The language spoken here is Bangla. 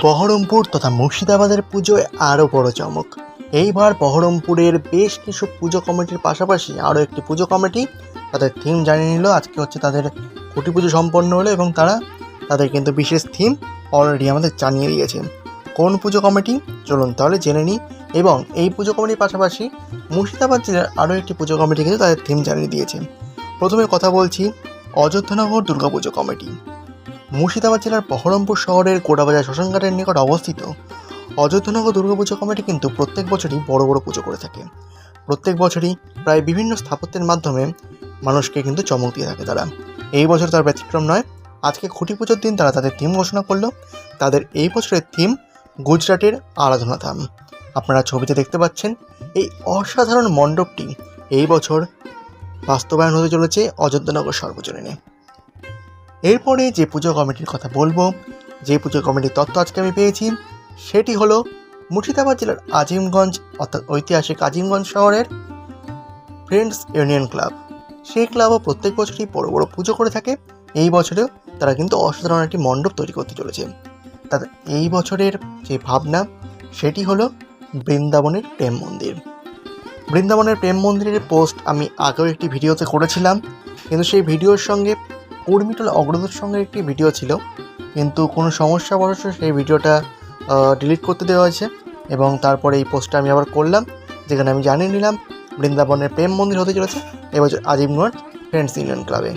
বহরমপুর তথা মুর্শিদাবাদের পুজোয় আরও বড় চমক। এইবার বহরমপুরের বেশ কিছু পুজো কমিটির পাশাপাশি আরও একটি পুজো কমিটি তাদের থিম জানিয়ে নিল। আজকে হচ্ছে তাদের খুঁটি পুজো সম্পন্ন হলো এবং তারা তাদের কিন্তু বিশেষ থিম অলরেডি আমাদের জানিয়ে দিয়েছেন কোন পুজো কমিটি? চলুন তাহলে জেনে নিই। এবং এই পুজো কমিটির পাশাপাশি মুর্শিদাবাদ জেলার আরও একটি পুজো কমিটি কিন্তু তাদের থিম জানিয়ে দিয়েছে। প্রথমে কথা বলছি অযোধ্যানগর দুর্গাপুজো কমিটি। মুর্শিদাবাদ জেলার বহরমপুর শহরের গোড়াবাজার শ্মশানঘাটের নিকট অবস্থিত। অযোধ্যানগর দুর্গাপুজো কমিটি কিন্তু প্রত্যেক বছরই বড় বড় পুজো করে থাকে। প্রত্যেক বছরই প্রায় বিভিন্ন স্থাপত্যের মাধ্যমে মানুষকে কিন্তু চমক দিয়ে থাকে তারা। এই বছর তার ব্যতিক্রম নয়, আজকে খুঁটি পুজোর দিন তারা তাদের থিম ঘোষণা করল। তাদের এই বছরের থিম গুজরাটের আরাধনা ধাম আপনারা ছবিতে দেখতে পাচ্ছেন এই অসাধারণ মণ্ডপটি। এই বছর বাস্তবায়ন হতে চলেছে অযোধ্যানগর সর্বজনীনে। এরপরে যে পুজো কমিটির কথা বলব, যে পুজো কমিটির তথ্য আজকে আমি পেয়েছি, সেটি হলো মুর্শিদাবাদ জেলার আজিমগঞ্জ, অর্থাৎ ঐতিহাসিক আজিমগঞ্জ শহরের ফ্রেন্ডস ইউনিয়ন ক্লাব। সেই ক্লাবও প্রত্যেক বছরই বড় বড় পুজো করে থাকে। এই বছরেও তারা কিন্তু অসাধারণ একটি মণ্ডপ তৈরি করতে চলেছে। তাদের এই বছরের যে ভাবনা, সেটি হলো বৃন্দাবনের প্রেম মন্দির। বৃন্দাবনের প্রেম মন্দিরের পোস্ট আমি আগেও একটি ভিডিওতে করেছিলাম, কিন্তু সেই ভিডিওর সঙ্গে উর্মিটল অগ্রদূর সঙ্গে একটি ভিডিও ছিল, কিন্তু কোনো সমস্যা বসে সেই ভিডিওটা ডিলিট করতে দেওয়া হয়েছে এবং তারপরে এই পোস্টটা আমি আবার করলাম, যেখানে আমি জানিয়ে নিলাম, বৃন্দাবনের প্রেম মন্দির হতে চলেছে এবছর আজিমগঞ্জ ফ্রেন্ডস ইউনিয়ন ক্লাবে